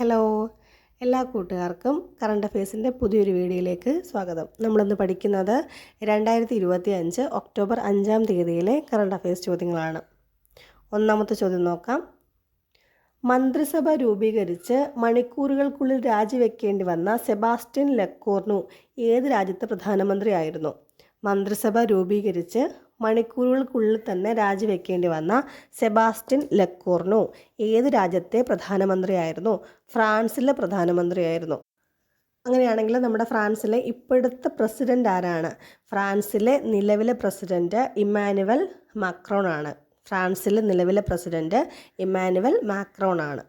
Hello എല്ലാ കൂട്ടുകാർക്കും current അഫയേഴ്സിന്റെ പുതിയൊരു വീഡിയോയിലേക്ക് സ്വാഗതം. നമ്മളിന്ന് പഠിക്കുന്നത് രണ്ടായിരത്തി ഇരുപത്തി അഞ്ച് ഒക്ടോബർ അഞ്ചാം തീയതിയിലെ കറണ്ട് അഫയേഴ്സ് ചോദ്യങ്ങളാണ്. ഒന്നാമത്തെ ചോദ്യം നോക്കാം. മന്ത്രിസഭ രൂപീകരിച്ച് മണിക്കൂറുകൾക്കുള്ളിൽ രാജിവെക്കേണ്ടി വന്ന സെബാസ്റ്റ്യൻ ലക്കോർണു ഏത് രാജ്യത്തെ പ്രധാനമന്ത്രിയായിരുന്നു? മന്ത്രിസഭ രൂപീകരിച്ച് മണിക്കൂറുകൾക്കുള്ളിൽ തന്നെ രാജിവെക്കേണ്ടി വന്ന സെബാസ്റ്റ്യൻ ലെക്കോർണു ഏത് രാജ്യത്തെ പ്രധാനമന്ത്രിയായിരുന്നു? ഫ്രാൻസിലെ പ്രധാനമന്ത്രിയായിരുന്നു. അങ്ങനെയാണെങ്കിൽ നമ്മുടെ ഫ്രാൻസിലെ ഇപ്പോഴത്തെ പ്രസിഡന്റ് ആരാണ്? ഫ്രാൻസിലെ നിലവിലെ പ്രസിഡന്റ് ഇമ്മാനുവൽ മാക്രോൺ ആണ് ഫ്രാൻസിലെ നിലവിലെ പ്രസിഡന്റ് ഇമ്മാനുവൽ മാക്രോൺ ആണ്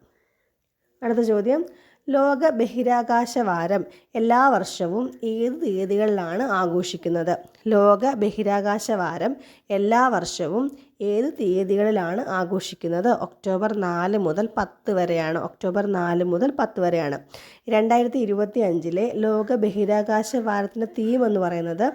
അടുത്ത ചോദ്യം. ലോക ബഹിരാകാശ വാരം എല്ലാ വർഷവും ഏത് തീയതികളിലാണ് ആഘോഷിക്കുന്നത്? ലോക ബഹിരാകാശ വാരം എല്ലാ വർഷവും ഏത് തീയതികളിലാണ് ആഘോഷിക്കുന്നത്? ഒക്ടോബർ നാല് മുതൽ പത്ത് വരെയാണ്. ഒക്ടോബർ നാല് മുതൽ പത്ത് വരെയാണ്. രണ്ടായിരത്തി ഇരുപത്തി അഞ്ചിലെ ലോക ബഹിരാകാശ വാരത്തിന്റെ തീം എന്ന് പറയുന്നത്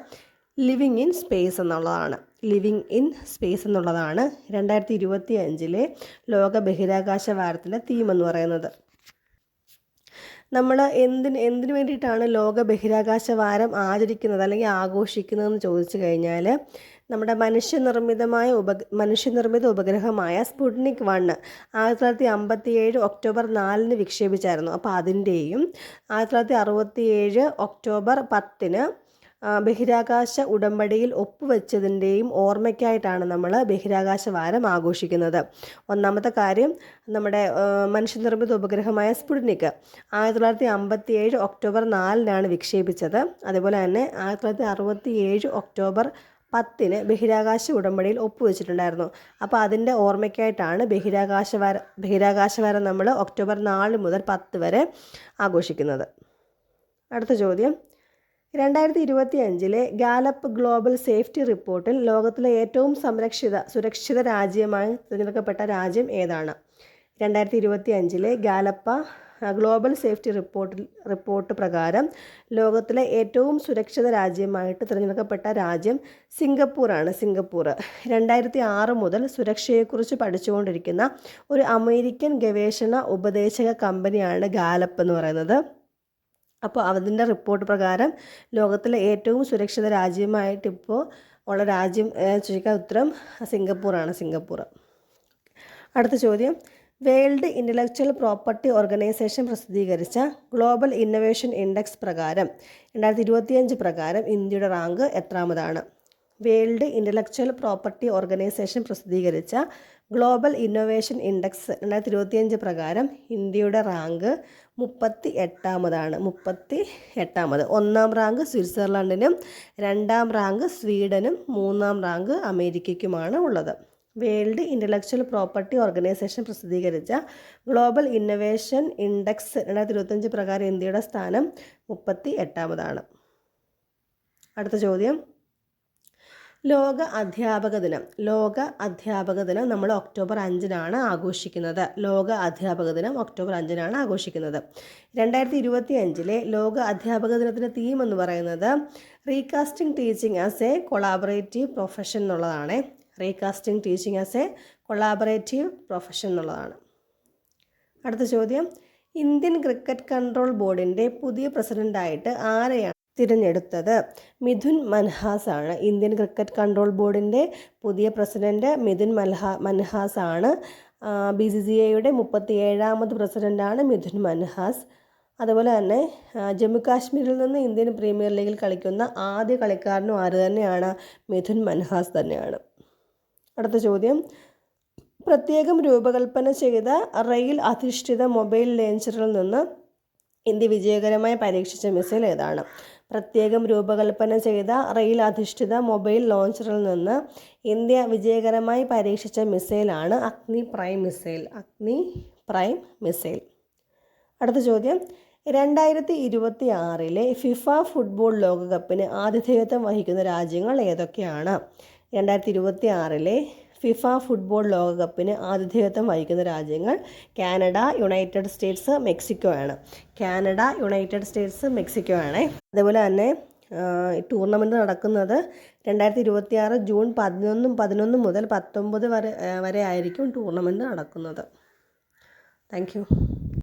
ലിവിങ് ഇൻ സ്പേസ് എന്നുള്ളതാണ്. ലിവിങ് ഇൻ സ്പേസ് എന്നുള്ളതാണ് രണ്ടായിരത്തി ഇരുപത്തി അഞ്ചിലെ ലോക ബഹിരാകാശ വാരത്തിന്റെ തീം എന്ന് പറയുന്നത്. നമ്മൾ എന്തിന് എന്തിനു വേണ്ടിയിട്ടാണ് ലോക ബഹിരാകാശ വാരം ആചരിക്കുന്നത് അല്ലെങ്കിൽ ആഘോഷിക്കുന്നതെന്ന് ചോദിച്ചു കഴിഞ്ഞാൽ നമ്മുടെ മനുഷ്യനിർമ്മിതമായ ഉപ മനുഷ്യനിർമ്മിത ഉപഗ്രഹമായ സ്പുട്നിക് വണ്ണ് ആയിരത്തി തൊള്ളായിരത്തി അമ്പത്തി ഏഴ് ഒക്ടോബർ നാലിന് വിക്ഷേപിച്ചായിരുന്നു. അപ്പോൾ അതിന്റെയും ആയിരത്തി തൊള്ളായിരത്തി അറുപത്തി ഏഴ് ഒക്ടോബർ പത്തിന് ബഹിരാകാശ ഉടമ്പടിയിൽ ഒപ്പുവെച്ചതിന്റെയും ഓർമ്മയ്ക്കായിട്ടാണ് നമ്മൾ ബഹിരാകാശ വാരം ആഘോഷിക്കുന്നത്. ഒന്നാമത്തെ കാര്യം നമ്മുടെ മനുഷ്യനിർമ്മിത ഉപഗ്രഹമായ സ്പുട്നിക് ആയിരത്തി തൊള്ളായിരത്തി അമ്പത്തി ഏഴ് ഒക്ടോബർ നാലിനാണ് വിക്ഷേപിച്ചത്. അതുപോലെ തന്നെ ആയിരത്തി തൊള്ളായിരത്തി അറുപത്തി ഏഴ് ഒക്ടോബർ പത്തിന് ബഹിരാകാശ ഉടമ്പടിയിൽ ഒപ്പുവെച്ചിട്ടുണ്ടായിരുന്നു. അപ്പോൾ അതിന്റെ ഓർമ്മയ്ക്കായിട്ടാണ് ബഹിരാകാശ വാര ബഹിരാകാശ വാരം നമ്മൾ ഒക്ടോബർ നാല് മുതൽ പത്ത് വരെ ആഘോഷിക്കുന്നത്. അടുത്ത ചോദ്യം. രണ്ടായിരത്തി ഇരുപത്തി അഞ്ചിലെ ഗാലപ്പ് ഗ്ലോബൽ സേഫ്റ്റി റിപ്പോർട്ടിൽ ലോകത്തിലെ ഏറ്റവും സംരക്ഷിത സുരക്ഷിത രാജ്യമായി തിരഞ്ഞെടുക്കപ്പെട്ട രാജ്യം ഏതാണ്? രണ്ടായിരത്തി ഇരുപത്തി അഞ്ചിലെ ഗാലപ്പ ഗ്ലോബൽ സേഫ്റ്റി റിപ്പോർട്ടിൽ റിപ്പോർട്ട് പ്രകാരം ലോകത്തിലെ ഏറ്റവും സുരക്ഷിത രാജ്യമായിട്ട് തിരഞ്ഞെടുക്കപ്പെട്ട രാജ്യം സിംഗപ്പൂറാണ്. സിംഗപ്പൂർ രണ്ടായിരത്തി ആറ് മുതൽ സുരക്ഷയെക്കുറിച്ച് പഠിച്ചുകൊണ്ടിരിക്കുന്ന ഒരു അമേരിക്കൻ ഗവേഷണ ഉപദേശക കമ്പനിയാണ് ഗാലപ്പ് എന്ന് പറയുന്നത്. അപ്പോൾ അതിന്റെ റിപ്പോർട്ട് പ്രകാരം ലോകത്തിലെ ഏറ്റവും സുരക്ഷിത രാജ്യമായിട്ട് ഇപ്പോൾ ഉള്ള രാജ്യം ചോദിക്കാൻ ഉത്തരം സിംഗപ്പൂറാണ് സിംഗപ്പൂർ. അടുത്ത ചോദ്യം. വേൾഡ് ഇന്റലക്ച്വൽ പ്രോപ്പർട്ടി ഓർഗനൈസേഷൻ പ്രസിദ്ധീകരിച്ച ഗ്ലോബൽ ഇന്നൊവേഷൻ ഇൻഡെക്സ് പ്രകാരം രണ്ടായിരത്തി ഇരുപത്തിയഞ്ച് പ്രകാരം ഇന്ത്യയുടെ റാങ്ക് എത്രാമതാണ്? വേൾഡ് ഇന്റലക്ച്വൽ പ്രോപ്പർട്ടി ഓർഗനൈസേഷൻ പ്രസിദ്ധീകരിച്ച ഗ്ലോബൽ ഇന്നൊവേഷൻ ഇൻഡെക്സ് രണ്ടായിരത്തി ഇരുപത്തിയഞ്ച് പ്രകാരം ഇന്ത്യയുടെ റാങ്ക് മുപ്പത്തി എട്ടാമതാണ് മുപ്പത്തി എട്ടാമത് ഒന്നാം റാങ്ക് സ്വിറ്റ്സർലൻഡിനും രണ്ടാം റാങ്ക് സ്വീഡനും മൂന്നാം റാങ്ക് അമേരിക്കയ്ക്കുമാണ് ഉള്ളത്. വേൾഡ് ഇന്റലക്ച്വൽ പ്രോപ്പർട്ടി ഓർഗനൈസേഷൻ പ്രസിദ്ധീകരിച്ച ഗ്ലോബൽ ഇന്നൊവേഷൻ ഇൻഡെക്സ് രണ്ടായിരത്തി ഇരുപത്തഞ്ച് പ്രകാരം ഇന്ത്യയുടെ സ്ഥാനം മുപ്പത്തി എട്ടാമതാണ് അടുത്ത ചോദ്യം. ലോക അധ്യാപക ദിനം. ലോക അധ്യാപക ദിനം നമ്മൾ ഒക്ടോബർ അഞ്ചിനാണ് ആഘോഷിക്കുന്നത്. ലോക അധ്യാപക ദിനം ഒക്ടോബർ അഞ്ചിനാണ് ആഘോഷിക്കുന്നത്. രണ്ടായിരത്തി ഇരുപത്തി അഞ്ചിലെ ലോക അധ്യാപക ദിനത്തിന്റെ തീം എന്ന് പറയുന്നത് recasting teaching as a collaborative profession എന്നുള്ളതാണ്. Recasting teaching as a collaborative profession എന്നുള്ളതാണ്. അടുത്ത ചോദ്യം. ഇന്ത്യൻ ക്രിക്കറ്റ് കൺട്രോൾ ബോർഡിന്റെ പുതിയ പ്രസിഡന്റായിട്ട് ആരെയാണ് തിരഞ്ഞെടുത്തത്. മിഥുൻ മൻഹാസ് ആണ് ഇന്ത്യൻ ക്രിക്കറ്റ് കൺട്രോൾ ബോർഡിന്റെ പുതിയ പ്രസിഡന്റ് മിഥുൻ മൽഹാ മൻഹാസ് ആണ് ബി സി സി ഐയുടെ മുപ്പത്തി ഏഴാമത് പ്രസിഡന്റാണ് മിഥുൻ മൻഹാസ്. അതുപോലെ തന്നെ ജമ്മു കാശ്മീരിൽ നിന്ന് ഇന്ത്യൻ പ്രീമിയർ ലീഗിൽ കളിക്കുന്ന ആദ്യ കളിക്കാരനും ആര് തന്നെയാണ്? മിഥുൻ മൻഹാസ് തന്നെയാണ്. അടുത്ത ചോദ്യം. പ്രത്യേകം രൂപകൽപ്പന ചെയ്ത റെയിൽ അധിഷ്ഠിത മൊബൈൽ ലേഞ്ചറിൽ നിന്ന് ഇന്ത്യ വിജയകരമായി പരീക്ഷിച്ച മിസൈൽ ഏതാണ്? പ്രത്യേകം രൂപകൽപ്പന ചെയ്ത റെയിൽ അധിഷ്ഠിത മൊബൈൽ ലോഞ്ചറിൽ നിന്ന് ഇന്ത്യ വിജയകരമായി പരീക്ഷിച്ച മിസൈലാണ് Agni prime missile Agni prime missile. അടുത്ത ചോദ്യം. രണ്ടായിരത്തി ഇരുപത്തി ആറിലെ ഫിഫ ഫുട്ബോൾ ലോകകപ്പിന് ആതിഥേയത്വം വഹിക്കുന്ന രാജ്യങ്ങൾ ഏതൊക്കെയാണ്? രണ്ടായിരത്തി ഇരുപത്തി ആറിലെ ഫിഫ ഫുട്ബോൾ ലോകകപ്പിന് ആതിഥേയത്വം വഹിക്കുന്ന രാജ്യങ്ങൾ കാനഡ യുണൈറ്റഡ് സ്റ്റേറ്റ്സ് മെക്സിക്കോ ആണ്. കാനഡ യുണൈറ്റഡ് സ്റ്റേറ്റ്സ് മെക്സിക്കോ ആണ്. അതുപോലെ തന്നെ ടൂർണമെന്റ് നടക്കുന്നത് രണ്ടായിരത്തി ഇരുപത്തി ആറ് ജൂൺ പതിനൊന്നും പതിനൊന്ന് മുതൽ പത്തൊമ്പത് വരെ വരെ ആയിരിക്കും ടൂർണമെന്റ് നടക്കുന്നത്. താങ്ക്